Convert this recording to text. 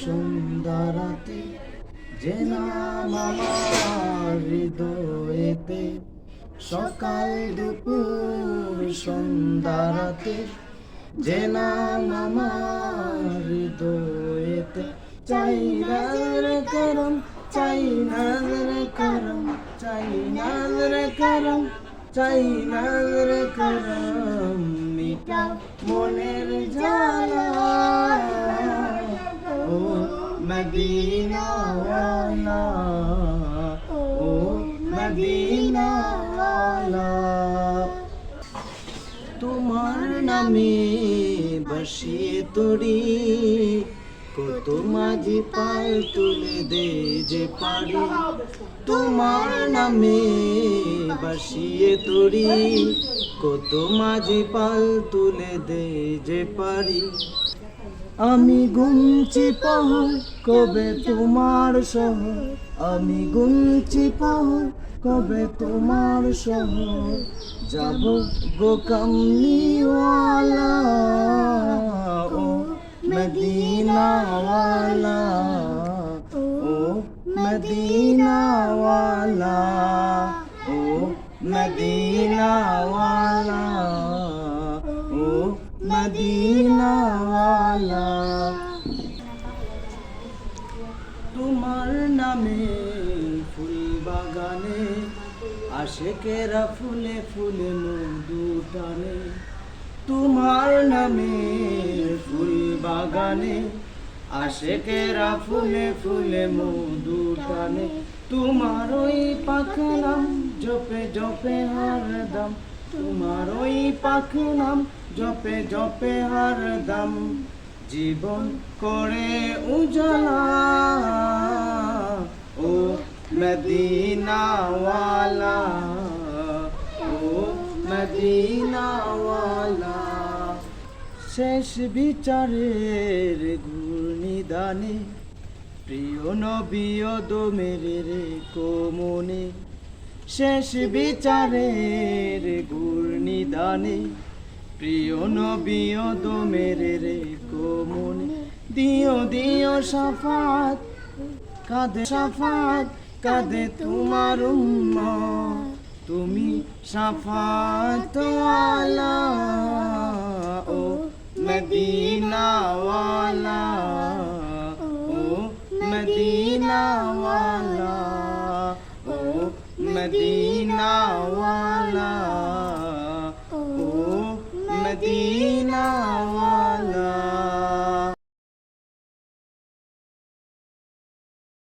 সুন্দরতে যে নাম আমার সকাল দুপুর সুন্দরতে যে নাম আমার হৃদয়েতে, চাই নজর করম, চাই নজর করম, চাই নজর করম, চাই নজর করম, মিটাও মনের জ্বালা মদিনা ওয়ালা ও মদিনা ওয়ালা তোমার নামে বসিয়ে তরি কত মাঝি পাল তুলে দে যে পারি তোমার নামে বসিয়ে তরি কত মাঝি পাল তুলে দে যে পারি আমি গুনছি পাহাড়, কবে তোমার শহর? আমি গুনছি পাহাড়, কবে তোমার শহর? যাব গো কামলিওয়ালা, ও মদিনাওয়ালা ও মদিনাওয়ালা ও মদিনাওয়ালা ও মদিনাওয়ালা। তোমার নামে ফুল বাগানে আশেকেরা ফুলে ফুলে মধু টানে। তোমার নামে ফুল বাগানে আশেকেরা ফুলে ফুলে মধু টানে। তোমার ওই পাখনাম জপে জপে হারদম তোমার ওই পাখনাম জপে জপে হারদম জীবন করে উজালা ও মদিনাওয়ালা ও মদিনাওয়ালা। শেষ বিচারের ঘূর্ণিদানে, প্রিয় নবিয়দ মেরে রে কোমনে। শেষ বিচারের ঘূর্ণিদানে, প্রিয় নবিয়দ মেরে রে দিও দিও সাফাত, কাঁদে সাফাত, কাঁদে তোমার উম্মা তুমি সাফাত আলা ও মদিনাওয়ালা ও মদিনাওয়ালা ও মদিনাওয়ালা ও মদিনা